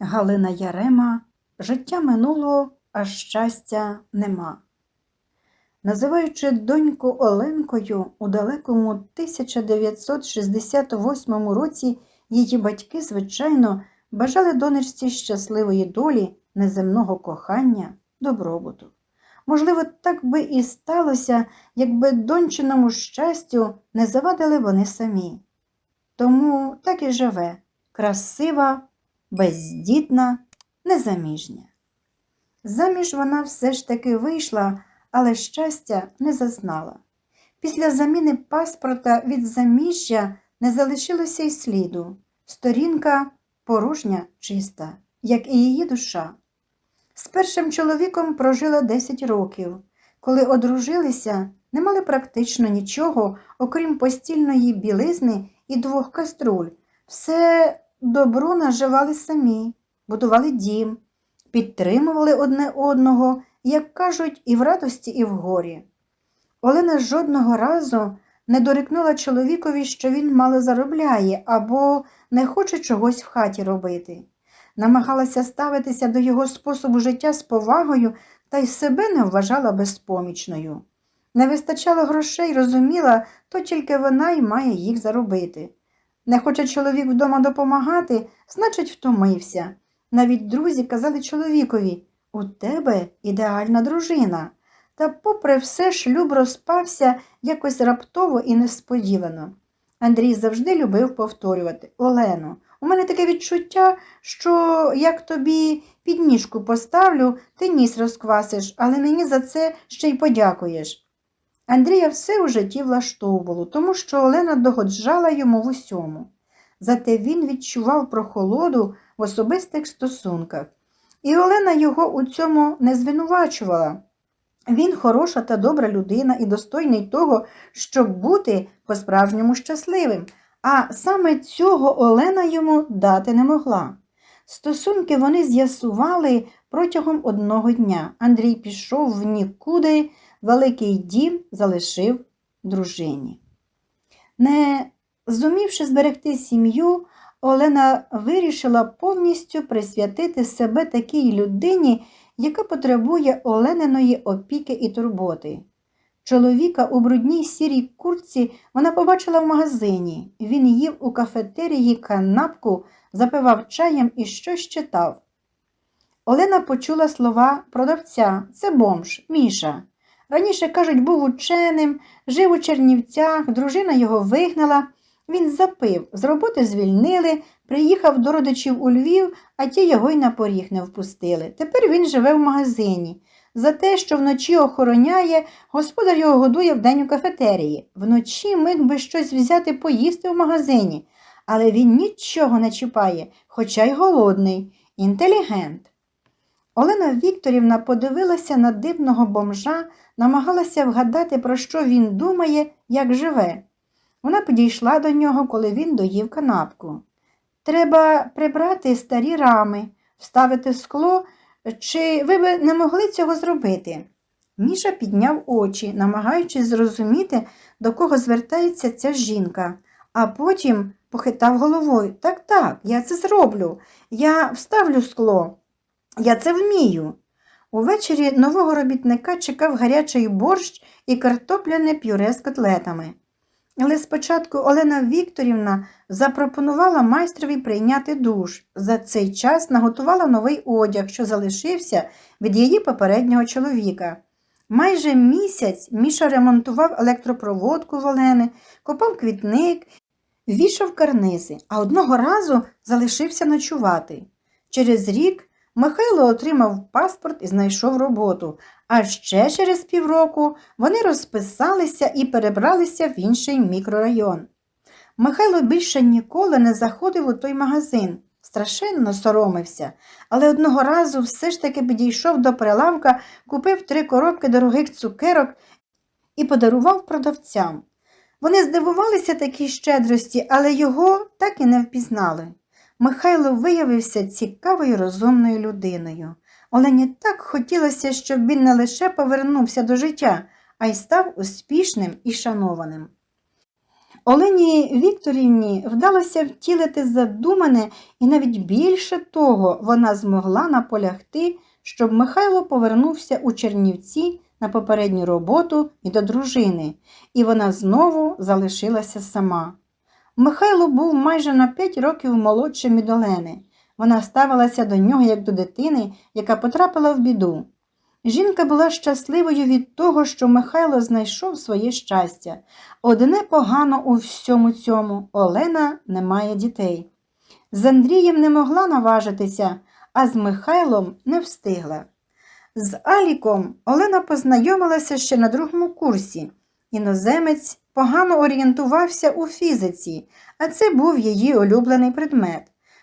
Галина Ярема Життя минуло, а щастя нема. Називаючи доньку Оленкою у далекому 1968 році, її батьки, звичайно, бажали донечці щасливої долі, неземного кохання, добробуту. Можливо, так би і сталося, якби дончиному щастю не завадили вони самі. Тому так і живе красива, бездітна, незаміжня. Заміж вона все ж таки вийшла, але щастя не зазнала. Після заміни паспорта від заміжжя не залишилося й сліду. Сторінка порожня, чиста, як і її душа. З першим чоловіком прожила 10 років. Коли одружилися, не мали практично нічого, окрім постільної білизни і двох каструль. Все добро наживали самі, будували дім, підтримували одне одного, як кажуть, і в радості, і в горі. Олена жодного разу не дорікнула чоловікові, що він мало заробляє або не хоче чогось в хаті робити. Намагалася ставитися до його способу життя з повагою та й себе не вважала безпомічною. Не вистачало грошей, розуміла, то тільки вона й має їх заробити. Не хоче чоловік вдома допомагати, значить, втомився. Навіть друзі казали чоловікові у тебе ідеальна дружина. Та, попри все, шлюб розпався якось раптово і несподівано. Андрій завжди любив повторювати Олено, у мене таке відчуття, що як тобі підніжку поставлю, ти ніс розквасиш, але мені за це ще й подякуєш. Андрія все у житті влаштовувало, тому що Олена догоджала йому в усьому. Зате він відчував прохолоду в особистих стосунках. І Олена його у цьому не звинувачувала. Він хороша та добра людина і достойний того, щоб бути по-справжньому щасливим, а саме цього Олена йому дати не могла. Стосунки вони з'ясували протягом одного дня. Андрій пішов в нікуди, великий дім залишив дружині. Не зумівши зберегти сім'ю, Олена вирішила повністю присвятити себе такій людині, яка потребує Олениної опіки і турботи. Чоловіка у брудній сірій куртці вона побачила в магазині. Він їв у кафетерії канапку, запивав чаєм і щось читав. Олена почула слова продавця це бомж, Міша. Раніше, кажуть, був ученим, жив у Чернівцях, дружина його вигнала. Він запив, з роботи звільнили, приїхав до родичів у Львів, а ті його й на поріг не впустили. Тепер він живе в магазині. За те, що вночі охороняє, господар його годує вдень у кафетерії. Вночі міг би щось взяти поїсти в магазині, але він нічого не чіпає, хоча й голодний, інтелігент. Олена Вікторівна подивилася на дивного бомжа, намагалася вгадати, про що він думає, як живе. Вона підійшла до нього, коли він доїв канапку. Треба прибрати старі рами, вставити скло, чи ви б не могли цього зробити? Міша підняв очі, намагаючись зрозуміти, до кого звертається ця жінка, а потім похитав головою. Так, так, я це зроблю. Я вставлю скло. Я це вмію. Увечері нового робітника чекав гарячий борщ і картопляне пюре з котлетами. Але спочатку Олена Вікторівна запропонувала майстрові прийняти душ. За цей час наготувала новий одяг, що залишився від її попереднього чоловіка. Майже місяць Міша ремонтував електропроводку в Олени, копав квітник, вішав карнизи, а одного разу залишився ночувати. Через рік Михайло отримав паспорт і знайшов роботу, а ще через півроку вони розписалися і перебралися в інший мікрорайон. Михайло більше ніколи не заходив у той магазин, страшенно соромився, але одного разу все ж таки підійшов до прилавка, купив три коробки дорогих цукерок і подарував продавцям. Вони здивувалися такій щедрості, але його так і не впізнали. Михайло виявився цікавою розумною людиною. Олені так хотілося, щоб він не лише повернувся до життя, а й став успішним і шанованим. Олені Вікторівні вдалося втілити задумане, і навіть більше того вона змогла наполягти, щоб Михайло повернувся у Чернівці на попередню роботу і до дружини, і вона знову залишилася сама. Михайло був майже на п'ять років молодшим від Олени. Вона ставилася до нього як до дитини, яка потрапила в біду. Жінка була щасливою від того, що Михайло знайшов своє щастя. Одне погано у всьому цьому Олена не має дітей. З Андрієм не могла наважитися, а з Михайлом не встигла. З Аліком Олена познайомилася ще на другому курсі. Іноземець погано орієнтувався у фізиці, а це був її улюблений предмет.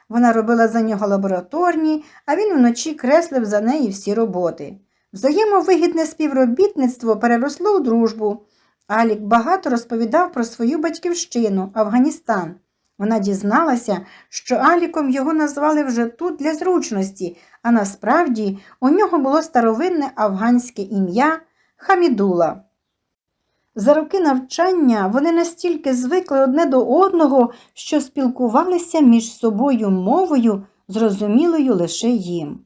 Вона робила за нього лабораторні, а він вночі креслив за неї всі роботи. Взаємовигідне співробітництво переросло у дружбу. Алік багато розповідав про свою батьківщину, Афганістан. Вона дізналася, що Аліком його назвали вже тут для зручності, а насправді у нього було старовинне афганське ім'я Хамідула. За роки навчання вони настільки звикли одне до одного, що спілкувалися між собою мовою, зрозумілою лише їм.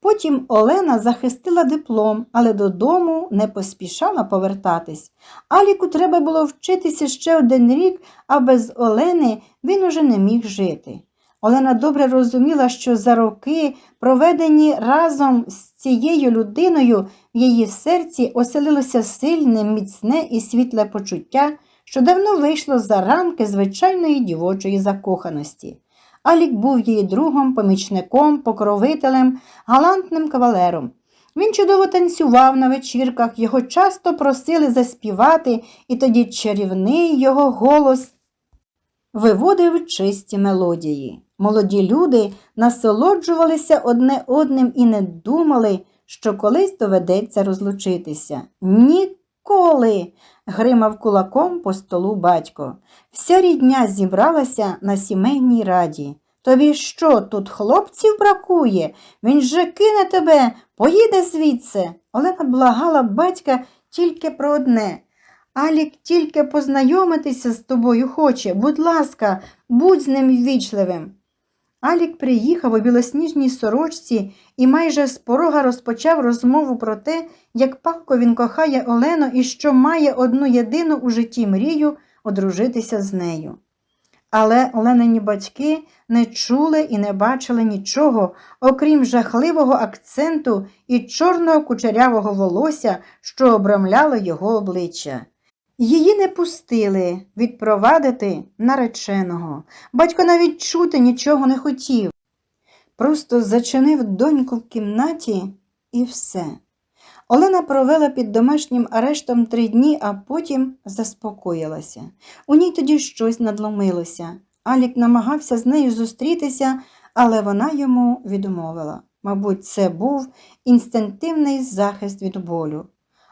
Потім Олена захистила диплом, але додому не поспішала повертатись. Аліку треба було вчитися ще один рік, а без Олени він уже не міг жити. Олена добре розуміла, що за роки, проведені разом з цією людиною, в її серці оселилося сильне, міцне і світле почуття, що давно вийшло за рамки звичайної дівочої закоханості. Алік був її другом, помічником, покровителем, галантним кавалером. Він чудово танцював на вечірках, його часто просили заспівати, і тоді чарівний його голос виводив чисті мелодії. Молоді люди насолоджувалися одне одним і не думали, що колись доведеться розлучитися. Ніколи. гримав кулаком по столу батько. Вся рідня зібралася на сімейній раді. Тобі що, тут хлопців бракує? Він же кине тебе, поїде звідси. Олена благала батька тільки про одне. Алік тільки познайомитися з тобою хоче. Будь ласка, будь з ним ввічливим. Алік приїхав у білосніжній сорочці і майже з порога розпочав розмову про те, як палко він кохає Олену і що має одну єдину у житті мрію одружитися з нею. Але Оленині батьки не чули і не бачили нічого, окрім жахливого акценту і чорного кучерявого волосся, що обрамляло його обличчя. Її не пустили відпровадити нареченого. Батько навіть чути нічого не хотів. Просто зачинив доньку в кімнаті і все. Олена провела під домашнім арештом три дні, а потім заспокоїлася. У ній тоді щось надломилося. Алік намагався з нею зустрітися, але вона йому відмовила. Мабуть, це був інстинктивний захист від болю.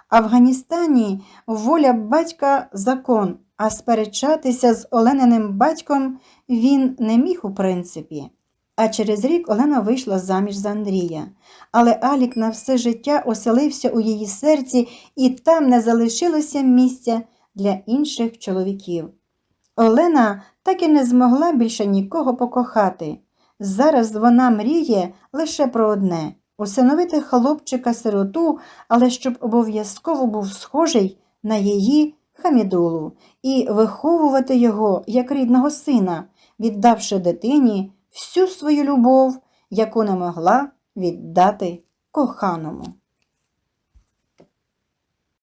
Афганістані воля батька закон, а сперечатися з Олениним батьком він не міг у принципі. А через рік Олена вийшла заміж за Андрія. Але Алік на все життя оселився у її серці, і там не залишилося місця для інших чоловіків. Олена так і не змогла більше нікого покохати. Зараз вона мріє лише про одне усиновити хлопчика сироту, але щоб обов'язково був схожий на її хамідулу і виховувати його як рідного сина, віддавши дитині всю свою любов, яку не могла віддати коханому.